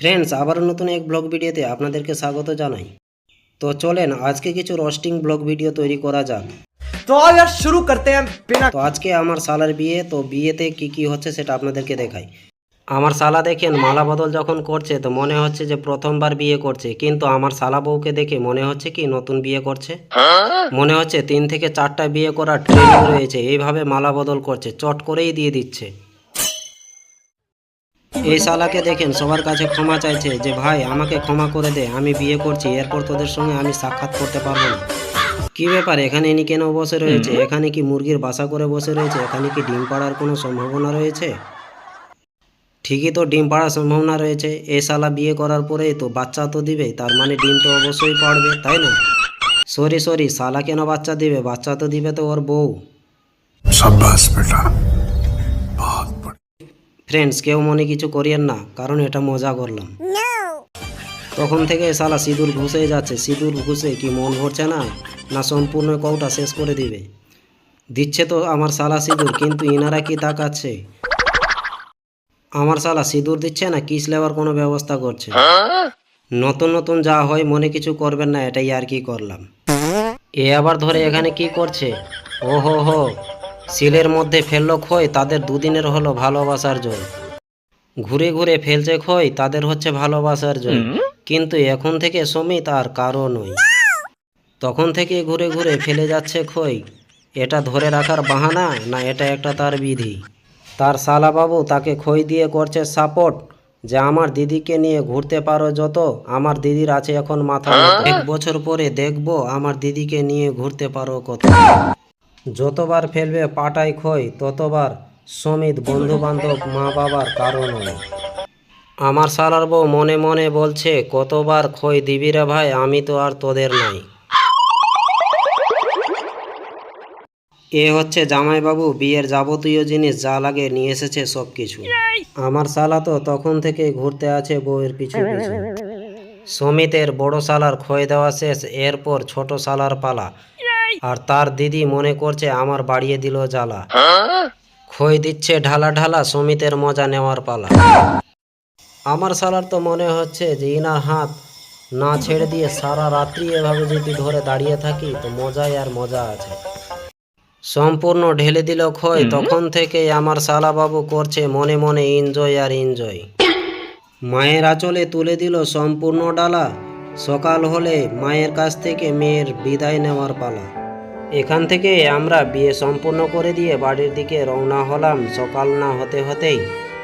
Friends আবারও নতুন এক ব্লগ ভিডিওতে আপনাদেরকে স্বাগত জানাই। তো চলেন আজকে কিছু রস্টিং ব্লগ ভিডিও তৈরি করা যাক। তো শুরু করতে তো আজকে আমার সালার বিয়ে তো বিয়েতে কি কি হচ্ছে সেটা আপনাদেরকে দেখাই। আমার সালা দেখেন মালা বদল যখন করছে তো মনে হচ্ছে যে প্রথমবার বিয়ে করছে। কিন্তু আমার সালা বউকে দেখে মনে হচ্ছে কি নতুন বিয়ে করছে। মনে হচ্ছে তিন থেকে চারটা বিয়ে করার ট্রেনিং রয়েছে এইভাবে মালা বদল করছে চট করেই দিয়ে দিচ্ছে। এই শালাকে দেখেন সবার কাছে ক্ষমা চাইছে যে ভাই আমাকে ক্ষমা করে দে আমি বিয়ে করছি এরপর তোদের সঙ্গে আমি সাক্ষাৎ করতে পারব না। কি ব্যাপার এখানে ইনি কেন বসে রয়েছে? এখানে কি মুরগির বাসা করে বসে রয়েছে? এখানে কি ডিম পাড়ার কোনো সম্ভাবনা রয়েছে? ঠিকই তো ডিম পাড়ার সম্ভাবনা রয়েছে। এ শালা বিয়ে করার পরেই তো বাচ্চা তো দিবে তার মানে ডিম তো অবশ্যই পাড়বে তাই না? সরি সরি শালা কেন বাচ্চা দিবে? বাচ্চা তো দিবে তো ওর বউ। সাব্বাস বেটা। ফ্রেন্ডস কেউ মনে কিছু করিয়েন না কারণ এটা মজা করলাম। তখন থেকে শালা সিঁদুর ঘুষে যাচ্ছে সিঁদুর ঘুষে কি মন ভরছে না? না সম্পূর্ণ কৌটা শেষ করে দিবে? দিচ্ছে তো আমার সালা সিঁদুর কিন্তু ইনারা কি তাকাচ্ছে? আমার সালা সিঁদুর দিচ্ছে না কিস লেবার কোনো ব্যবস্থা করছে? নতুন নতুন যা হয় মনে কিছু করবেন না এটাই আর কি করলাম। এ আবার ধরে এখানে কি করছে? ও হো হো। সিলের মধ্যে ফেলল খই তাদের দুদিনের হলো ভালোবাসার জয়। ঘুরে ঘুরে ফেলছে খই তাদের হচ্ছে ভালোবাসার জয়। কিন্তু এখন থেকে সমিত আর কারও নয়। তখন থেকে ঘুরে ঘুরে ফেলে যাচ্ছে খই। এটা ধরে রাখার বাহানা না এটা একটা তার বিধি? তার শালাবাবু তাকে খই দিয়ে করছে সাপোর্ট যে আমার দিদিকে নিয়ে ঘুরতে পারো যত আমার দিদির আছে এখন মাথা এক বছর পরে দেখব আমার দিদিকে নিয়ে ঘুরতে পারো কত। যতবার ফেলবে পাটায় খই ততবার সমিত বন্ধু বান্ধব মা বাবার কারণ আমার সালার বউ মনে মনে বলছে, কতবার খই দিবি রে ভাই, আমি তো আর তোদের নাই। এ হচ্ছে জামাইবাবু, বিয়ের যাবতীয় জিনিস যা লাগে নিয়ে এসেছে সব কিছু আমার শালা তো তখন থেকে ঘুরতে আছে বউয়ের পিছু পিছু। সমিতের বড় শালার খয় দেওয়া শেষ, এরপর ছোট শালার পালা। আর তার দিদি মনে করছে আমার বাড়িয়ে দিল জ্বালা। খই দিচ্ছে ঢালা ঢালা সমিতের মজা নেওয়ার পালা। আমার শালার তো মনে হচ্ছে যে ইনার হাত না ছেড়ে দিয়ে সারা রাত্রি এভাবে যদি ধরে দাঁড়িয়ে থাকি তো মজাই আর মজা আছে। সম্পূর্ণ ঢেলে দিল খই তখন থেকে আমার শালা বাবু করছে মনে মনে এনজয় আর এনজয় মায়ের আঁচলে তুলে দিল সম্পূর্ণ ডালা সকাল হলে মায়ের কাছ থেকে মেয়ের বিদায় নেওয়ার পালা। এখান থেকে আমরা বিয়ে সম্পূর্ণ করে দিয়ে বাড়ির দিকে রওনা হলাম সকাল না হতে হতেই।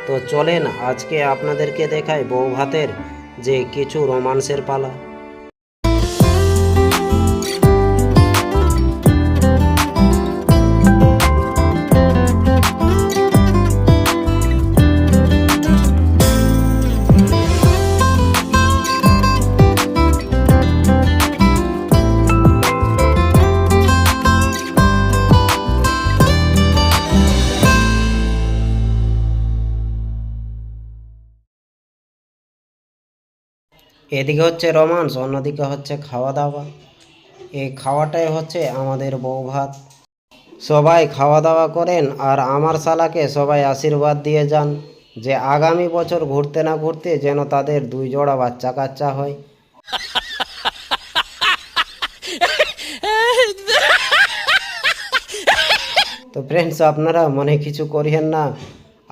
তো চলেন আজকে আপনাদেরকে দেখাই বউ ভাতের যে কিছু রোমান্সের পালা। এদিকে হচ্ছে রোমান্স, অন্যদিকে হচ্ছে খাওয়া দাওয়া এই খাওয়াটাই হচ্ছে আমাদের বউ ভাত। সবাই খাওয়া দাওয়া করেন আর আমার শালাকে সবাই আশীর্বাদ দিয়ে যান যে আগামী বছর ঘুরতে না ঘুরতে যেন তাদের দুই জোড়া বাচ্চা কাচ্চা হয়। তো ফ্রেন্ডস আপনারা মনে কিছু করিয়েন না।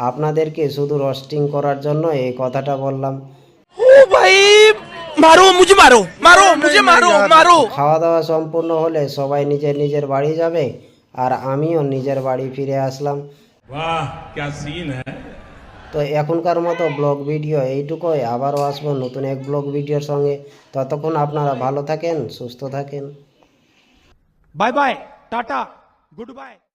আপনাদেরকে শুধু রোস্টিং করার জন্য এই কথাটা বললাম। ও ভাই! মারো মুঝে মারো মারো মুঝে মারো মারো। খাওয়া দাওয়া সম্পূর্ণ হলে সবাই নিজের নিজের বাড়ি যাবে আর আমিও নিজের বাড়ি ফিরে আসলাম। বাহ ক্যা সিন হ্যায় তো এখনকার মতো ব্লগ ভিডিও এইটুকুই। আবারও আসব নতুন এক ব্লগ ভিডিওর সঙ্গে। ততক্ষণ আপনারা ভালো থাকেন সুস্থ থাকেন। Bye bye tata good bye